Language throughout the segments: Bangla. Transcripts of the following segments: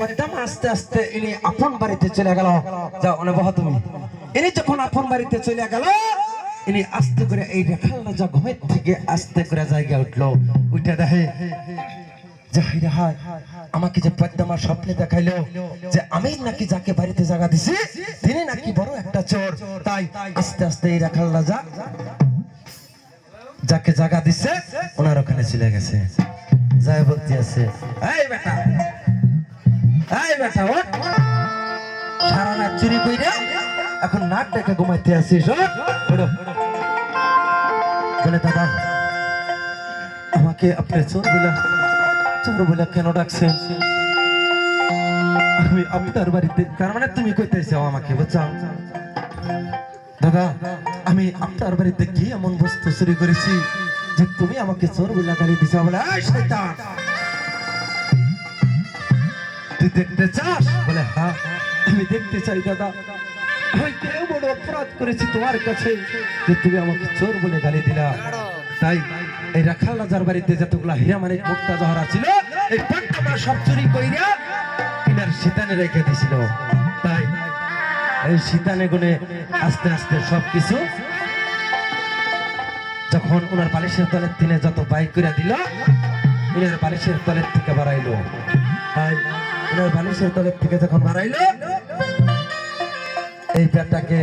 পদ্মামা আস্তে আস্তে ইনি আপন বাড়িতে চলে গেল। যাও অনে বহ তুমি। ইনি যখন আপন বাড়িতে চলে গেল, ইনি আস্তে করে এই রেখাল রাজা ঘুমের থেকে আস্তে করে জায়গা উঠল। উঠে দেখে, যে আমাকে যে পদ্মামা স্বপ্নে দেখাইলো যে আমি নাকি যাকে বাড়িতে জায়গা দিছি, তিনি নাকি বড় একটা চোর। তাই আস্তে আস্তে এই রাখাল রাজা যাকে জায়গা দিচ্ছে ওনার ওখানে চলে গেছে। যাই বলতে আছে, এই বেটা সারা চুরি এখন নাক ঘুমাইতে। বলে, দাদা, আমাকে আপনি চোর বলে চোর বলে কেন আমি আপনার বাড়িতে তার মানে তুমি কইতেছ আমাকে, বুঝছ? দাদা, আমি আপনার বাড়িতে কি এমন বস্তু চুরি করেছি যে তুমি আমাকে চোর বলে গালি দিছো? বলে শয়তান! তুই দেখতে চাস? বলে হ্যাঁ আমি দেখতে চাই, দাদা। আমি কেউ অপরাধ করেছি তোমার কাছে যে তুমি আমাকে চোর বলে গালি দিলা। তাই এই রাখাল রাজার বাড়িতে যতগুলা হীরা মানে মুক্তা জহরা ছিল, এই পাট্টামা সব চুরি কইরা কিনার শীতানে রেখে দিছিল। তাই এই শীতানে গুনে আস্তে আস্তে সবকিছু যখন ওনার বালিশের তলের তিনে যত বাইক করে দিল ওনার বালিশের তলের থেকে বাড়াইলো। ওনার বালিশের তলের থেকে যখন বাড়াইলো এই পেটটাকে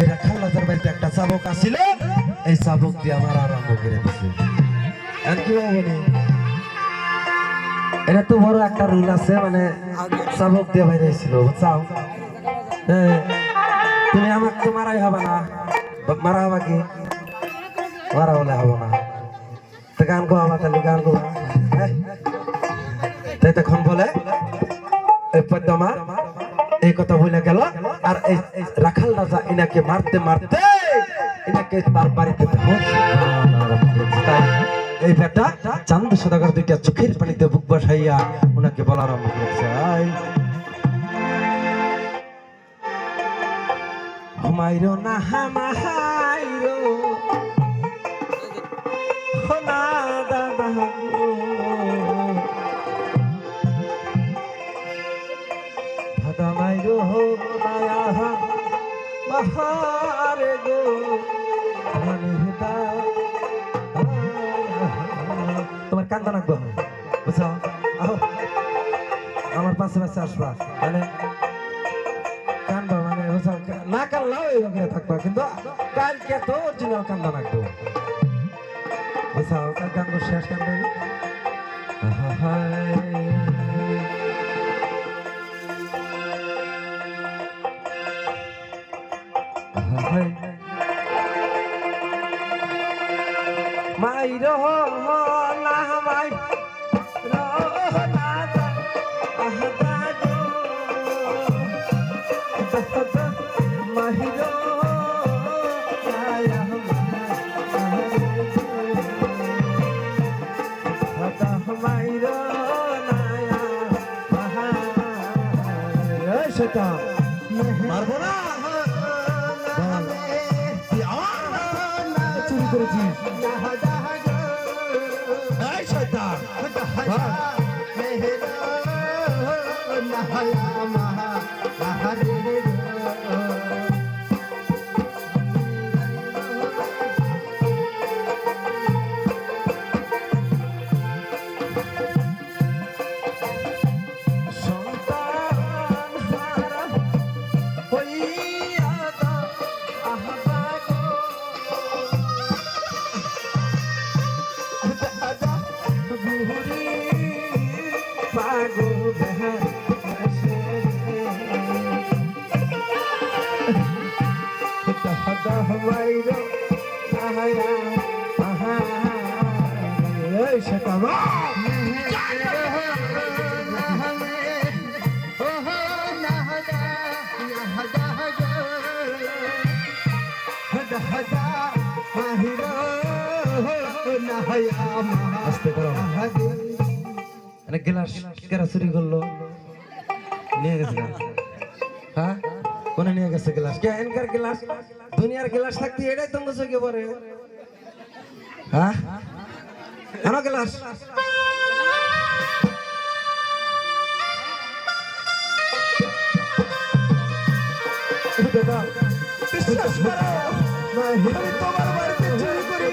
এই রাখাল রাজার বাড়িতে একটা চাবক আসিল, এই চাবক দিয়ে আমার আরম্ভ করে দিছে। আর এটা তো একটা রুল আছে মানে চাবক দিয়ে বাইরে ছিল বুঝছাও? তুমি আমাকে তো মারাই হবে না। মারা হবে কি? মারা হলে হব না। তো গান গো আমার তাহলে গান গো। তাই তখন বলে এই পদ্মা এই কথা বলে গেল, আর এই রাখাল রাজা ইনাকে মারতে মারতে ইনাকে তার বাড়িতে এই বেটা চান্দ সদাগর দুইটা চোখের পানিতে বুক বসাইয়া ওনাকে বলা আরম্ভ করেছে, আই হুমাইরো না, হামাইরো। না দাদা মাইরো মায়া বাহারে গো তোমার কান্দা নাকবো বুঝছ? আমার পাশে পাশে আসবা মানে কান্দা মানে বুঝছ? না কানলাও এইভাবে থাকবা, কিন্তু কালকে তো কান্দা নাকবো বুঝছ? কাল কান্দো শেষ কান্দা মাই মাই রহ মাই সেটা মারবো না আমার চুরি করেছিস এই শয়তান গ্লাস কেরা চুরি করল? নিয়ে গেছে হ্যাঁ? কোনে নিয়ে গেছে গ্লাস? কে এনকার গ্লাস? দুনিয়ার গ্লাস থাকতে এটাই তোমার চোখে পরে হ্যাঁ? গ্লাস। বিশ্বাস করো। তোমার বাড়িতে চুরি করি